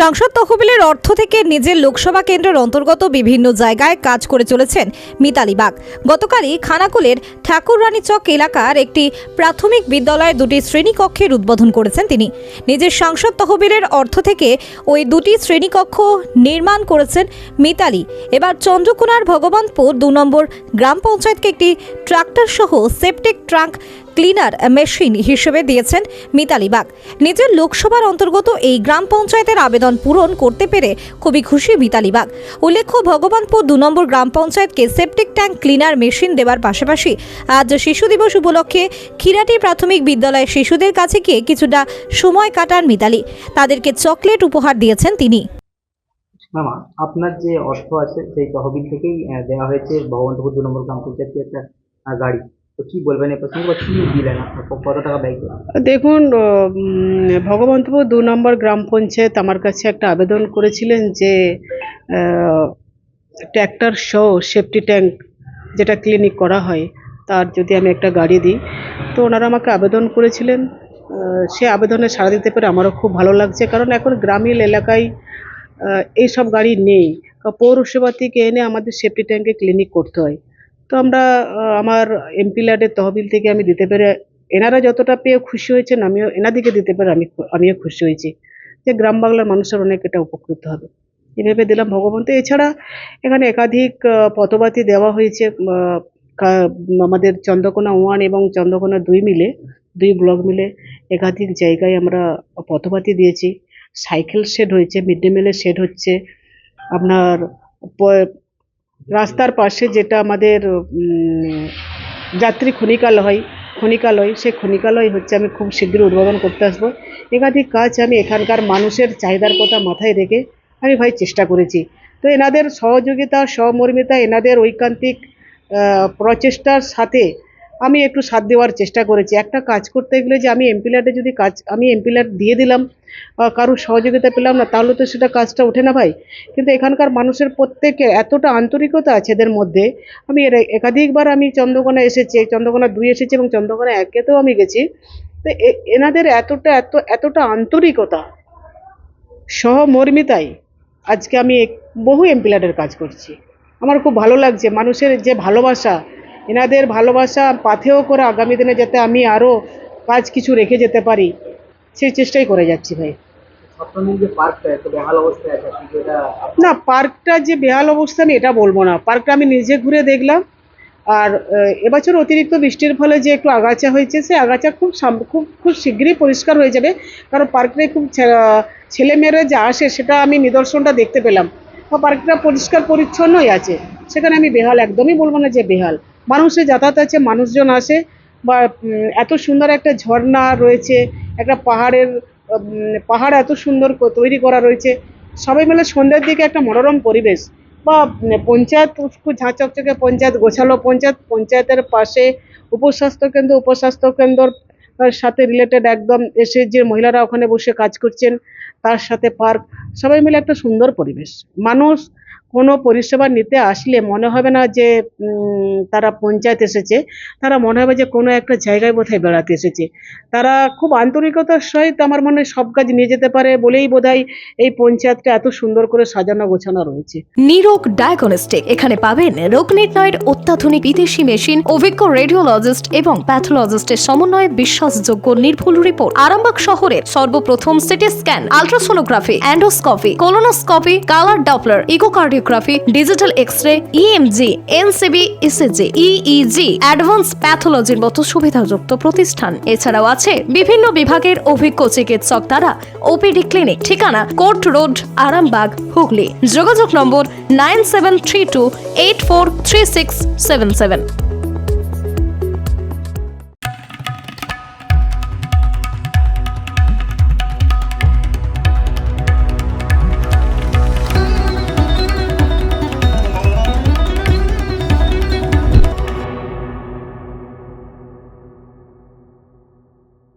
সংসদ তহবিলের অর্থ থেকে নিজের লোকসভা কেন্দ্রের অন্তর্গত বিভিন্ন জায়গায় কাজ করে চলেছেন মিতালি বাগ। গতকালই খানাকুলের ঠাকুররানী চক এলাকার একটি প্রাথমিক বিদ্যালয়ে দুটি শ্রেণীকক্ষের উদ্বোধন করেছেন তিনি। নিজের সংসদ তহবিলের অর্থ থেকে ওই দুটি শ্রেণীকক্ষ নির্মাণ করেছেন মিতালি। এবার চন্দ্রকোনার ভগবানপুর দু নম্বর গ্রাম পঞ্চায়েতকে একটি ট্রাক্টর সহ সেপটিক ট্রাঙ্ক ক্লিনার মেশিন হিসেবে দিয়েছেন মিতালি বাগ। নিজের লোকসভার অন্তর্গত এই গ্রাম পঞ্চায়েতের আবেদন পূরণ করতে পেরে খুবই খুশি মিতালি বাগ। উল্লেখ্য, ভগবানপুর দু নম্বর গ্রাম পঞ্চায়েতকে সেপটিক ট্যাঙ্ক ক্লিনার মেশিন দেওয়ার পাশাপাশি আজ শিশু দিবস উপলক্ষে খিরাটি প্রাথমিক বিদ্যালয়ের শিশুদের কাছে গিয়ে কিছুটা সময় কাটান মিতালি। তাদেরকে চকলেট উপহার দিয়েছেন তিনি। মামা আপনার যে অর্থ আছে, সেই তহবিল থেকেই দেওয়া হয়েছে ভগবন্তপুর দু নম্বর গ্রাম পঞ্চায়েতকে একটা গাড়ি। তো বলবেন দিলেন কত টাকা দেখুন ভগবন্তপুর দু নম্বর গ্রাম পঞ্চায়েত আমার কাছে একটা আবেদন করেছিলেন যে ট্র্যাক্টর সহ সেফটি ট্যাঙ্ক যেটা ক্লিনিক করা হয়, তার যদি আমি একটা গাড়ি দিই। তো ওনারা আমাকে আবেদন করেছিলেন। সে আবেদনে সাড়া দিতে পেরে আমারও খুব ভালো লাগছে। কারণ এখন গ্রামীণ এলাকায় এইসব গাড়ি নেই। পৌরসভা থেকে এনে আমাদের সেফটি ট্যাঙ্কে ক্লিনিক করতে হয়। তো আমরা আমার এমপি ল্যাডের তহবিল থেকে আমি দিতে পেরে, এনারা যতটা পেয়ে খুশি হয়েছেন, আমিও এনাদিকে দিতে পেরে আমি আমিও খুশি হয়েছি যে গ্রাম বাংলার মানুষের অনেক এটা উপকৃত হবে। এভাবে দিলাম ভগবন্ত। এছাড়া এখানে একাধিক পথবাতি দেওয়া হয়েছে আমাদের চন্দ্রকোনা ওয়ান এবং চন্দ্রকোনা দুই মিলে, দুই ব্লক মিলে একাধিক জায়গায় আমরা পথবাতি দিয়েছি। সাইকেল শেড হয়েছে, মিড ডে মিলের শেড হচ্ছে। আপনার রাস্তার পাশে যেটা আমাদের যাত্রী খনিকালয় খনিকালয় সেই খনিকালয় হচ্ছে আমি খুব শীঘ্রই উদ্বোধন করতে আসব। একাধিক কাজ আমি এখানকার মানুষের চাহিদার কথা মাথায় রেখে আমি ভাই চেষ্টা করেছি। তো এনাদের সহযোগিতা, সহমর্মিতা, এনাদের ঐকান্তিক প্রচেষ্টার সাথে আমি একটু সাথ দেওয়ার চেষ্টা করেছি। একটা কাজ করতে গেলে যে আমি এমপিল্যাটে যদি কাজ, আমি এমপিল্যাট দিয়ে দিলাম কারোর সহযোগিতা পেলাম না, তাহলে তো সেটা কাজটা ওঠে না ভাই। কিন্তু এখানকার মানুষের প্রত্যেকে এতটা আন্তরিকতা আছে এদের মধ্যে। আমি এর একাধিকবার আমি চন্দ্রকোনা এসেছি চন্দ্রকোনা দুই এসেছি এবং চন্দ্রকোনা একেতেও আমি গেছি। তো এনাদের এতটা, এত, এতটা আন্তরিকতা সহমর্মিতাই আজকে আমি বহু এমপিলাটের কাজ করছি। আমার খুব ভালো লাগছে। মানুষের যে ভালোবাসা এনাদের ভালোবাসা পাথেও করে আগামী দিনে যাতে আমি আরও কাজ কিছু রেখে যেতে পারি সেই চেষ্টাই করে যাচ্ছি ভাই। না পার্কটা যে বেহাল অবস্থা আমি এটা বলব না। পার্কটা আমি নিজে ঘুরে দেখলাম। আর এবছর অতিরিক্ত বৃষ্টির ফলে যে একটু আগাছা হয়েছে সে আগাছা খুব খুব খুব শীঘ্রই পরিষ্কার হয়ে যাবে। কারণ পার্কে খুব ছেলেমেয়েরা যে আসে সেটা আমি নিদর্শনটা দেখতে পেলাম। পার্কটা পরিষ্কার পরিচ্ছন্নই আছে। সেখানে আমি বেহাল একদমই বলব না যে বেহাল। মানুষের যাতায়াত আছে, মানুষজন আসে বা এত সুন্দর একটা ঝর্ণা রয়েছে, একটা পাহাড়ের পাহাড় এত সুন্দর তৈরি করা রয়েছে। সবাই মিলে সন্ধ্যের দিকে একটা মনোরম পরিবেশ বা পঞ্চায়েত খুব ঝাঁ চকচকে পঞ্চায়েত, গোছালো পঞ্চায়েত, পঞ্চায়েতের পাশে উপস্বাস্থ্য কেন্দ্র, উপস্বাস্থ্য কেন্দ্রর সাথে রিলেটেড একদম এসে যে মহিলারা ওখানে বসে কাজ করছেন, তার সাথে পার্ক, সবাই মিলে একটা সুন্দর পরিবেশ। মানুষ কোনো পরিষেবা নিতে আসলে মনে হবে না যে তারা পঞ্চায়েত এসেছে। তারা মনে হবে যে কোনো একটা জায়গায় বোধহয় বেড়াতে এসেছে। তারা খুব আন্তরিকতার সহিত আমার মনে সব কাজ নিয়ে যেতে পারে বলেই বোধহয় এই পঞ্চায়েতটা এত সুন্দর করে সাজানো গোছানো রয়েছে। নিরোগ ডায়াগনস্টিক এখানে পাবেন রোগ নির্ণয়ের অত্যাধুনিক বিদেশি মেশিন, অভিজ্ঞ রেডিওলজিস্ট এবং প্যাথোলজিস্টের সমন্বয়ে বিশ্বাসযোগ্য নির্ভুল রিপোর্ট। আরামবাগ শহরের সর্বপ্রথম CT scan, ultrasonography, endoscopy, colonoscopy, colour Doppler echocardiography digital X ray EMG NCB ECG EEG advance প্যাথোলজির মতো সুবিধাযুক্ত প্রতিষ্ঠান। এছাড়াও আছে বিভিন্ন বিভাগের অভিজ্ঞ চিকিৎসক দ্বারা ওপিডি ক্লিনিক ঠিকানা কোর্ট রোড, আরামবাগ, হুগলি। যোগাযোগ নম্বর nine seven three two eight four three six seven seven.